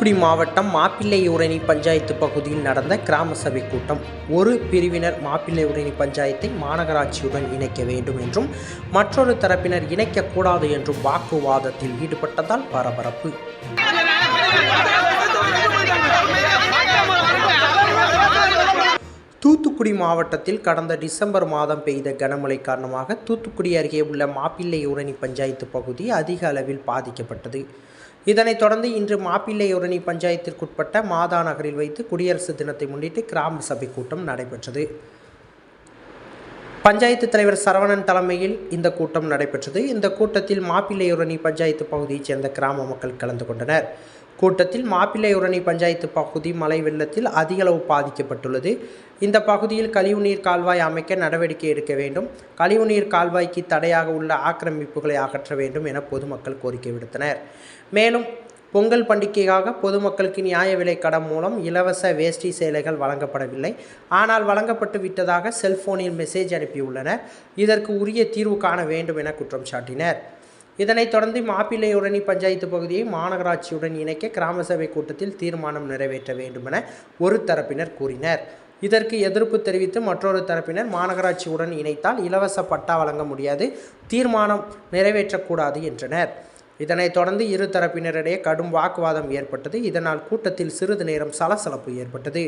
தூத்துக்குடி மாவட்டம் மாப்பிள்ளையூரணி பஞ்சாயத்து பகுதியில் நடந்த கிராம சபை கூட்டம். ஒரு பிரிவினர் மாப்பிள்ளையூரணி பஞ்சாயத்தை மாநகராட்சியுடன் இணைக்க வேண்டும் என்றும் மற்றொரு தரப்பினர் இணைக்கக்கூடாது என்றும் வாக்குவாதத்தில் ஈடுபட்டதால் பரபரப்பு. தூத்துக்குடி மாவட்டத்தில் கடந்த டிசம்பர் மாதம் பெய்த கனமழை காரணமாக தூத்துக்குடி அருகே உள்ள மாப்பிள்ளையூரணி பஞ்சாயத்து பகுதி அதிக அளவில் பாதிக்கப்பட்டது. இதனைத் தொடர்ந்து இன்று மாப்பிள்ளையூரணி பஞ்சாயத்திற்குட்பட்ட மாதா நகரில் வைத்து குடியரசு தினத்தை முன்னிட்டு கிராம சபை கூட்டம் நடைபெற்றது. பஞ்சாயத்து தலைவர் சரவணன் தலைமையில் இந்த கூட்டம் நடைபெற்றது. இந்த கூட்டத்தில் மாப்பிள்ளையூரணி பஞ்சாயத்து பகுதியைச் சேர்ந்த கிராம மக்கள் கலந்து கொண்டனர். கூட்டத்தில் மாப்பிள்ளையுரணி பஞ்சாயத்து பகுதி மழை வெள்ளத்தில் அதிகளவு பாதிக்கப்பட்டுள்ளது. இந்த பகுதியில் கழிவுநீர் கால்வாய் அமைக்க நடவடிக்கை எடுக்க வேண்டும். கழிவுநீர் கால்வாய்க்கு தடையாக உள்ள ஆக்கிரமிப்புகளை அகற்ற வேண்டும் என பொதுமக்கள் கோரிக்கை விடுத்தனர். மேலும் பொங்கல் பண்டிகைக்காக பொதுமக்களுக்கு நியாய விலை கடன் மூலம் இலவச வேஷ்டி சேலைகள் வழங்கப்படவில்லை. ஆனால் வழங்கப்பட்டு விட்டதாக செல்போனில் மெசேஜ் அனுப்பியுள்ளனர். இதற்கு உரிய தீர்வு காண வேண்டும் என குற்றம் சாட்டினர். இதனைத் தொடர்ந்து மாப்பிள்ளையுடனி பஞ்சாயத்து பகுதியை மாநகராட்சியுடன் இணைக்க கிராம சபை கூட்டத்தில் தீர்மானம் நிறைவேற்ற வேண்டுமென ஒரு தரப்பினர் கூறினர். இதற்கு எதிர்ப்பு தெரிவித்து மற்றொரு தரப்பினர் மாநகராட்சியுடன் இணைத்தால் இலவச பட்டா வழங்க முடியாது தீர்மானம் நிறைவேற்றக்கூடாது என்றனர். இதனைத் தொடர்ந்து இரு தரப்பினரிடையே கடும் வாக்குவாதம் ஏற்பட்டது. இதனால் கூட்டத்தில் சிறிது நேரம் சலசலப்பு ஏற்பட்டது.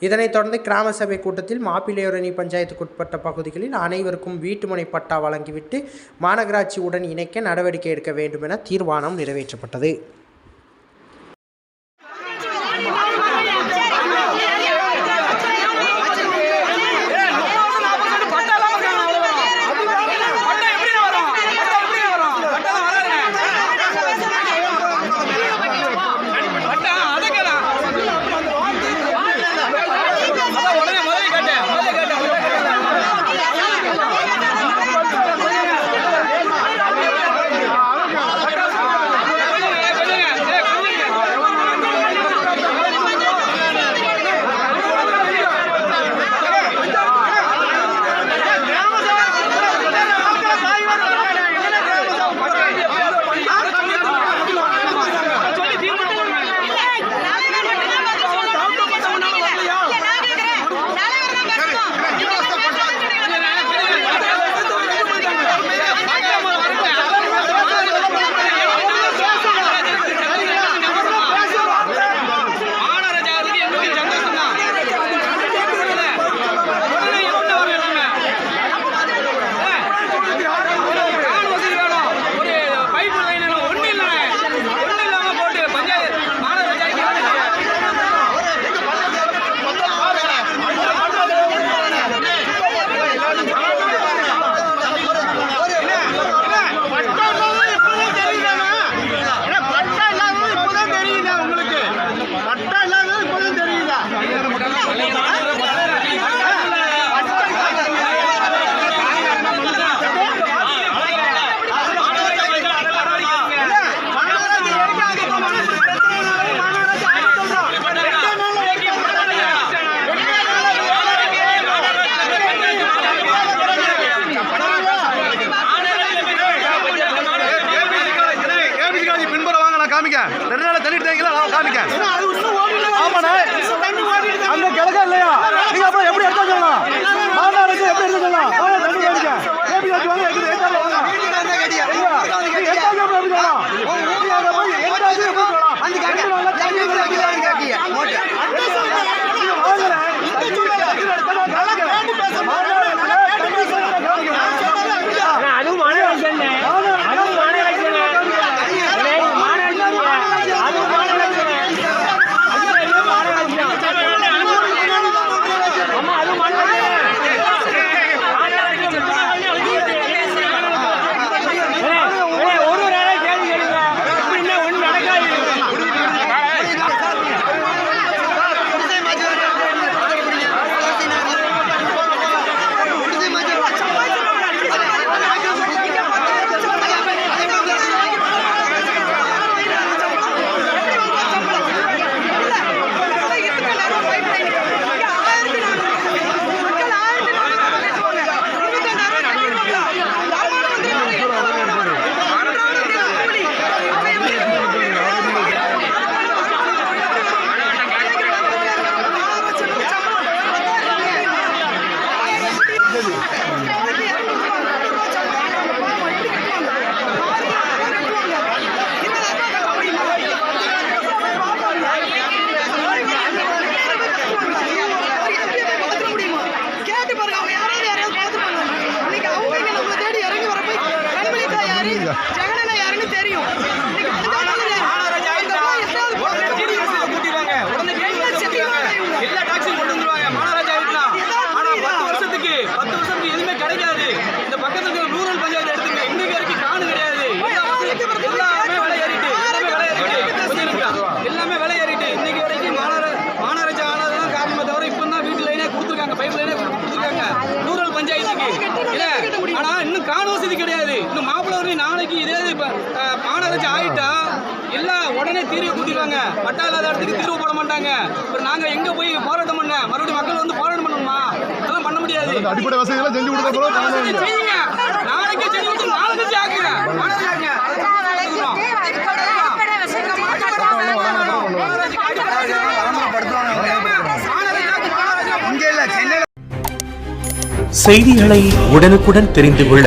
இதனைத் தொடர்ந்து கிராம சபை கூட்டத்தில் மாப்பிள்ளையோரணி பஞ்சாயத்துக்குட்பட்ட பகுதிகளில் அனைவருக்கும் வீட்டுமனை பட்டா வழங்கிவிட்டு மாநகராட்சியுடன் இணைக்க நடவடிக்கை எடுக்க வேண்டும் என தீர்மானம் நிறைவேற்றப்பட்டது. ஏதாச்சும் ஆகிட்டா எல்லாம் உடனே தீர்வு கூட்டிடுவாங்க. பட்டா இல்லாத இடத்துக்கு தீர்வு போட மாட்டாங்க. அப்புறம் நாங்கள் எங்கே போய் போராட்டம் பண்ண? மறுபடியும் மக்கள் வந்து போராட்டம் பண்ணணுமா? அதெல்லாம் பண்ண முடியாது. அடிப்படை வசதியெல்லாம் செஞ்சு கொடுத்தா செய்யுங்க. செஞ்சு கொடுத்து நாளைக்கு ஆக்குங்க. செய்திகளை உடனுக்குடன் தெரிந்து கொள்ள